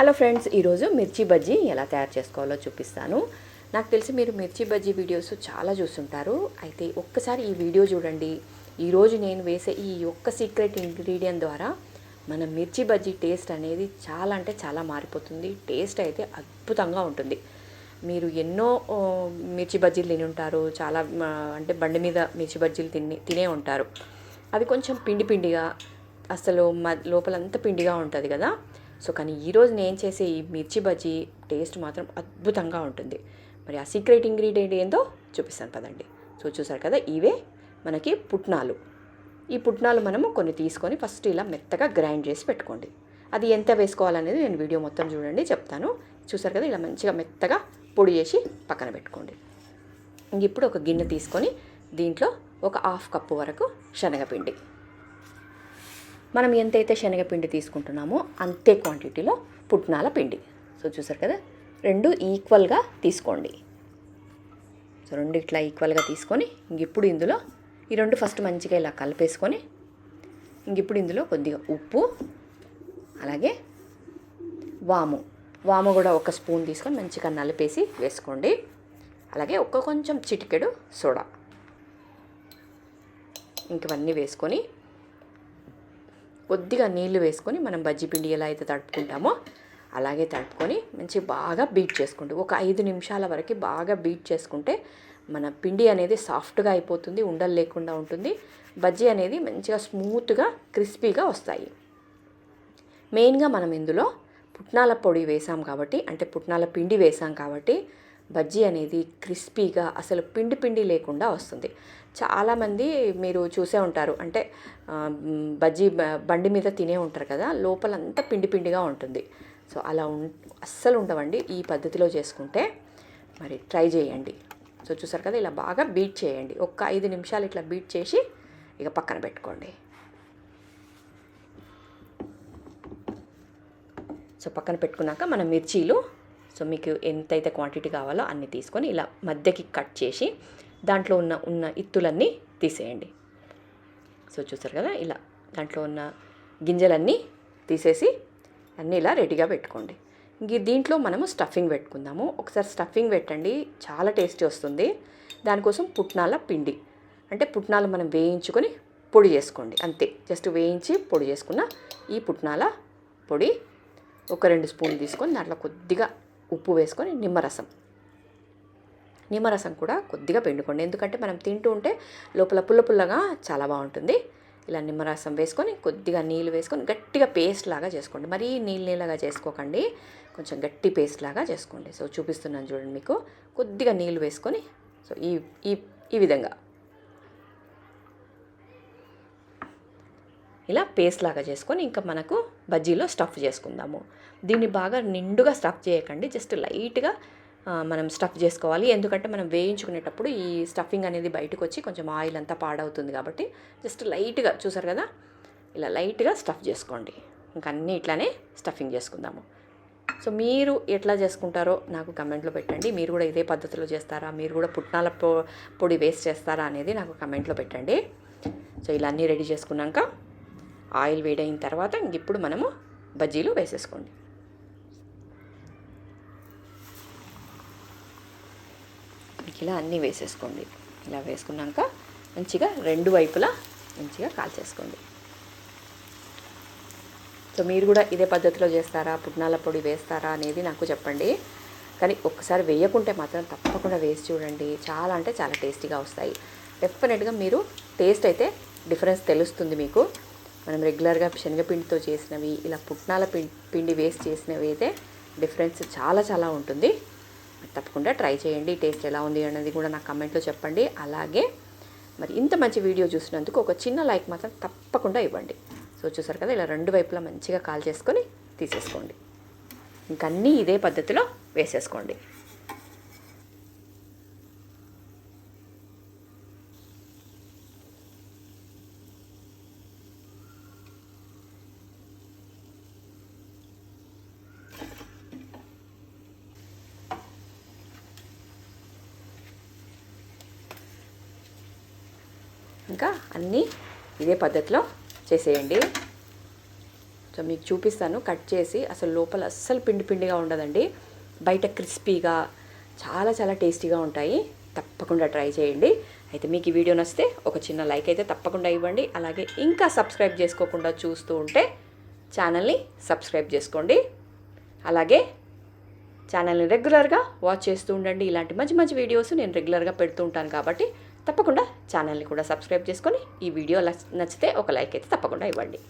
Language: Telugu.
హలో ఫ్రెండ్స్ ఈరోజు మిర్చి బజ్జీ ఎలా తయారు చేసుకోవాలో చూపిస్తాను. నాకు తెలిసి మీరు మిర్చి బజ్జీ వీడియోస్ చాలా చూస్తుంటారు. అయితే ఒక్కసారి ఈ వీడియో చూడండి. ఈరోజు నేను వేసే ఈ ఒక్క సీక్రెట్ ఇంగ్రీడియంట్ ద్వారా మన మిర్చి బజ్జీ టేస్ట్ అనేది చాలా అంటే చాలా మారిపోతుంది. టేస్ట్ అయితే అద్భుతంగా ఉంటుంది. మీరు ఎన్నో మిర్చి బజ్జీలు తిని ఉంటారు. చాలా అంటే బండి మీద మిర్చి బజ్జీలు తిని తినే ఉంటారు. అవి కొంచెం పిండి పిండిగా అసలు మ లోపలంతా పిండిగా ఉంటుంది కదా. సో కానీ ఈరోజు నేను చేసే ఈ మిర్చి బజ్జీ టేస్ట్ మాత్రం అద్భుతంగా ఉంటుంది. మరి ఆ సీక్రెట్ ఇంగ్రీడియంట్ ఏందో చూపిస్తాను పదండి. సో చూసారు కదా ఇవే మనకి పుట్నాలు. ఈ పుట్నాలు మనము కొన్ని తీసుకొని ఫస్ట్ ఇలా మెత్తగా గ్రైండ్ చేసి పెట్టుకోండి. అది ఎంత వేసుకోవాలనేది నేను వీడియో మొత్తం చూడండి చెప్తాను. చూసారు కదా ఇలా మంచిగా మెత్తగా పొడి చేసి పక్కన పెట్టుకోండి. ఇంక ఇప్పుడు ఒక గిన్నె తీసుకొని దీంట్లో ఒక హాఫ్ కప్పు వరకు శనగపిండి. మనం ఎంతైతే శనగపిండి తీసుకుంటున్నామో అంతే క్వాంటిటీలో పుట్నాల పిండి. సో చూసారు కదా రెండు ఈక్వల్గా తీసుకోండి. సో రెండు ఇట్లా ఈక్వల్గా తీసుకొని ఇంక ఇప్పుడు ఇందులో ఈ రెండు ఫస్ట్ మంచిగా ఇలా కలిపేసుకొని ఇంకిప్పుడు ఇందులో కొద్దిగా ఉప్పు అలాగే వాము. వాము కూడా ఒక స్పూన్ తీసుకొని మంచిగా నలిపేసి వేసుకోండి. అలాగే ఒక కొంచెం చిటికెడు సోడా. ఇంకవన్నీ వేసుకొని కొద్దిగా నీళ్ళు వేసుకొని మనం బజ్జీ పిండి ఎలా అయితే తడుపుకుంటామో అలాగే తడుపుకొని మంచి బాగా బీట్ చేసుకుంటాం ఒక ఐదు నిమిషాల వరకు బాగా బీట్ చేసుకుంటే మన పిండి అనేది సాఫ్ట్గా అయిపోతుంది ఉండలు లేకుండా ఉంటుంది. బజ్జీ అనేది మంచిగా స్మూత్గా క్రిస్పీగా వస్తాయి. మెయిన్గా మనం ఇందులో పుట్నాల పొడి వేసాం కాబట్టి అంటే పుట్నాల పిండి వేసాం కాబట్టి బజ్జీ అనేది క్రిస్పీగా అసలు పిండి పిండి లేకుండా వస్తుంది. చాలామంది మీరు చూసే ఉంటారు. అంటే బజ్జీ బండి మీద తినే ఉంటారు కదా లోపలంతా పిండి పిండిగా ఉంటుంది. సో అలా ఉం అస్సలు ఉండవండి. ఈ పద్ధతిలో చేసుకుంటే మరి ట్రై చేయండి. సో చూసారు కదా ఇలా బాగా బీట్ చేయండి. ఒక్క ఐదు నిమిషాలు ఇట్లా బీట్ చేసి ఇక పక్కన పెట్టుకోండి. సో పక్కన పెట్టుకున్నాక మన మిర్చీలు సో మీకు ఎంతైతే క్వాంటిటీ కావాలో అన్ని తీసుకొని ఇలా మధ్యకి కట్ చేసి దాంట్లో ఉన్న ఉన్న ఇత్తులన్నీ తీసేయండి. సో చూసారు కదా ఇలా దాంట్లో ఉన్న గింజలన్నీ తీసేసి అన్నీ ఇలా రెడీగా పెట్టుకోండి. ఇంక దీంట్లో మనము స్టఫింగ్ పెట్టుకుందాము. ఒకసారి స్టఫింగ్ పెట్టండి చాలా టేస్టీ వస్తుంది. దానికోసం పుట్నాల పిండి అంటే పుట్నాలు మనం వేయించుకొని పొడి చేసుకోండి అంతే. జస్ట్ వేయించి పొడి చేసుకున్న ఈ పుట్నాల పొడి ఒక రెండు స్పూన్లు తీసుకొని దాంట్లో కొద్దిగా ఉప్పు వేసుకొని నిమ్మరసం. నిమ్మరసం కూడా కొద్దిగా పిండుకోండి. ఎందుకంటే మనం తింటూ ఉంటే లోపల పుల్ల పుల్లగా చాలా బాగుంటుంది. ఇలా నిమ్మరసం వేసుకొని కొద్దిగా నీళ్ళు వేసుకొని గట్టిగా పేస్ట్ లాగా చేసుకోండి. మరీ నీళ్ళు నీళ్ళగా చేసుకోకండి. కొంచెం గట్టి పేస్ట్ లాగా చేసుకోండి. సో చూపిస్తున్నాను చూడండి మీకు. కొద్దిగా నీళ్ళు వేసుకొని సో ఈ ఈ ఈ విధంగా. ఇలా పేస్ట్ లాగా చేసుకొని ఇంకా మనకు బజ్జీలో స్టఫ్ చేసుకుందాము. దీన్ని బాగా నిండుగా స్టఫ్ చేయకండి. జస్ట్ లైట్గా మనం స్టఫ్ చేసుకోవాలి. ఎందుకంటే మనం వేయించుకునేటప్పుడు ఈ స్టఫింగ్ అనేది బయటకు వచ్చి కొంచెం ఆయిల్ అంతా పాడవుతుంది కాబట్టి జస్ట్ లైట్గా చూసారు కదా? ఇలా లైట్గా స్టఫ్ చేసుకోండి. ఇంకా అన్నీ ఇట్లానే స్టఫింగ్ చేసుకుందాము. సో మీరు ఎట్లా చేసుకుంటారో నాకు కమెంట్లో పెట్టండి. మీరు కూడా ఇదే పద్ధతిలో చేస్తారా? మీరు కూడా పుట్నాల పొ పొడి వేస్ట్ చేస్తారా అనేది నాకు కమెంట్లో పెట్టండి. సో ఇలా అన్నీ రెడీ చేసుకున్నాక ఆయిల్ వేడైన తర్వాత ఇప్పుడు మనము బజ్జీలు వేసేసుకోండి. ఇలా అన్నీ వేసేసుకోండి. ఇలా వేసుకున్నాక మంచిగా రెండు వైపులా మంచిగా కాల్చేసుకోండి. సో మీరు కూడా ఇదే పద్ధతిలో చేస్తారా? పుట్నాల పొడి వేస్తారా అనేది నాకు చెప్పండి. కానీ ఒక్కసారి వేయకుంటే మాత్రం తప్పకుండా వేసి చూడండి. చాలా అంటే చాలా టేస్టీగా వస్తాయి. డెఫినెట్గా మీరు టేస్ట్ అయితే డిఫరెన్స్ తెలుస్తుంది మీకు. మనం రెగ్యులర్గా శనగపిండితో చేసినవి ఇలా పుట్నాల పిండి వేస్ట్ చేసినవి అయితే డిఫరెన్స్ చాలా చాలా ఉంటుంది. తప్పకుండా ట్రై చేయండి టేస్ట్ ఎలా ఉంది అనేది కూడా నాకు కమెంట్లో చెప్పండి. అలాగే మరి ఇంత మంచి వీడియో చూసినందుకు ఒక చిన్న లైక్ మాత్రం తప్పకుండా ఇవ్వండి. సో చూసారు కదా ఇలా రెండు వైపులా మంచిగా కాల్ చేసుకొని తీసేసుకోండి. ఇంకన్నీ ఇదే పద్ధతిలో వేసేసుకోండి. ఇంకా అన్నీ ఇదే పద్ధతిలో చేసేయండి. సో మీకు చూపిస్తాను కట్ చేసి అసలు లోపల అస్సలు పిండి పిండిగా ఉండదండి. బయట క్రిస్పీగా చాలా చాలా టేస్టీగా ఉంటాయి. తప్పకుండా ట్రై చేయండి. అయితే మీకు ఈ వీడియో నచ్చితే ఒక చిన్న లైక్ అయితే తప్పకుండా ఇవ్వండి. అలాగే ఇంకా సబ్స్క్రైబ్ చేసుకోకుండా చూస్తూ ఉంటే ఛానల్ని సబ్స్క్రైబ్ చేసుకోండి. అలాగే ఛానల్ని రెగ్యులర్గా వాచ్ చేస్తూ ఉండండి. ఇలాంటి మంచి మంచి వీడియోస్ నేను రెగ్యులర్గా పెడుతూ ఉంటాను కాబట్టి తప్పకుండా ఛానల్ని కూడా సబ్స్క్రైబ్ చేసుకొని ఈ వీడియో నచ్చితే ఒక లైక్ అయితే తప్పకుండా ఇవ్వండి.